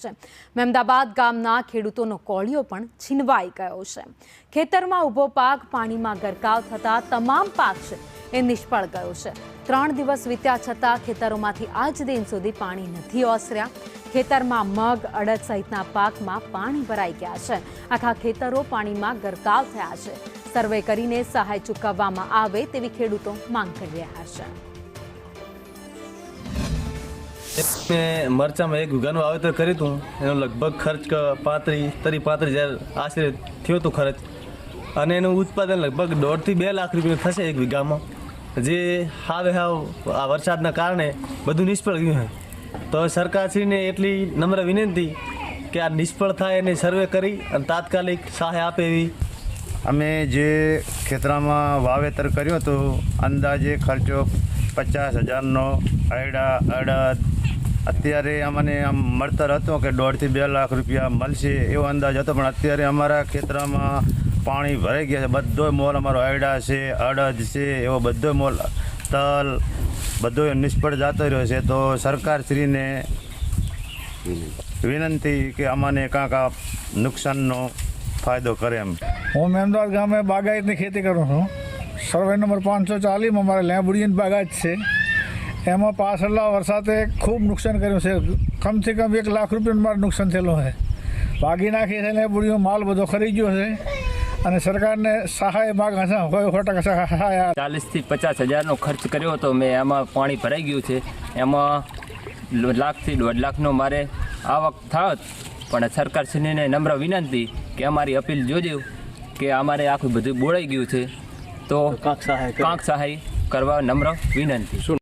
છે. મહેમદાબાદ ગામના ખેડૂતોનો કોળિયો પણ છીનવાઈ ગયો છે. ખેતરમાં ઊભો પાક પાણીમાં ગરકાવ થતાં તમામ પાક છે એ નિષ્ફળ ગયો છે. ત્રણ દિવસ વીત્યા છતાં ખેતરોમાંથી આજ દિન સુધી પાણી નથી ઓસર્યા. ખેતરમાં મગ, અડદ સહિતના પાકમાં પાણી ભરાઈ ગયા છે. આખા ખેતરો પાણીમાં ગરકાવ થયા છે. સર્વે કરીને સહાય ચૂકવવામાં આવે તેવી ખેડૂતો માંગ કરી રહ્યા છે. મેં મરચામાં એક વીઘાનું વાવેતર કર્યું હતું. એનો લગભગ ખર્ચ પાંત્રીસ તરી પાંત્રીસ હજાર આશરે થયો હતો ખર્ચ. અને એનું ઉત્પાદન લગભગ દોઢથી બે લાખ રૂપિયા થશે એક વીઘામાં. જે હાવે હાવ આ વરસાદના કારણે બધું નિષ્ફળ ગયું છે. તો સરકારશ્રીને એટલી નમ્ર વિનંતી કે આ નિષ્ફળ થાય એને સર્વે કરી અને તાત્કાલિક સહાય આપે એવી. અમે જે ખેતરામાં વાવેતર કર્યું હતું, અંદાજે ખર્ચો પચાસ હજારનો અડા અડદ અત્યારે અમને આમ મળતર હતો કે દોઢથી બે લાખ રૂપિયા મળશે એવો અંદાજ હતો, પણ અત્યારે અમારા ખેતરમાં પાણી ભરાઈ ગયા છે. બધો મોલ અમારો આયડા છે, અડદ છે, એવો બધો મોલ, તલ, બધો નિષ્ફળ જતો રહ્યો છે. તો સરકારશ્રીને વિનંતી કે અમને કાંક નુકસાનનો ફાયદો કરે એમ. હું મહેમદાવાદ ગામે બાગાયતની ખેતી કરું છું. સર્વે નંબર પાંચસો ચાલીસમાં મારે લેબુડિયન બાગાયત છે. એમાં પાછળના વરસાદે ખૂબ નુકસાન કર્યું છે. કમથી કમ એક લાખ રૂપિયાનું મારે નુકસાન થયેલું છે. ભાગી નાખી છે લેબુડીઓ માલ બધો ખરી ગયો છે. અને સરકારને સહાય માગ છે કોઈ સો ટકા સહાય ચાલીસથી પચાસ હજારનો ખર્ચ કર્યો હતો. મેં એમાં પાણી ભરાઈ ગયું છે. એમાં લાખથી દોઢ લાખનો મારે આવક થાત. પણ સરકારશ્રીને નમ્ર વિનંતી કે અમારી અપીલ જોજો કે અમારે આખું બધું બોળાઈ ગયું છે. તો કાંક સહાય કરવા નમ્ર વિનંતી.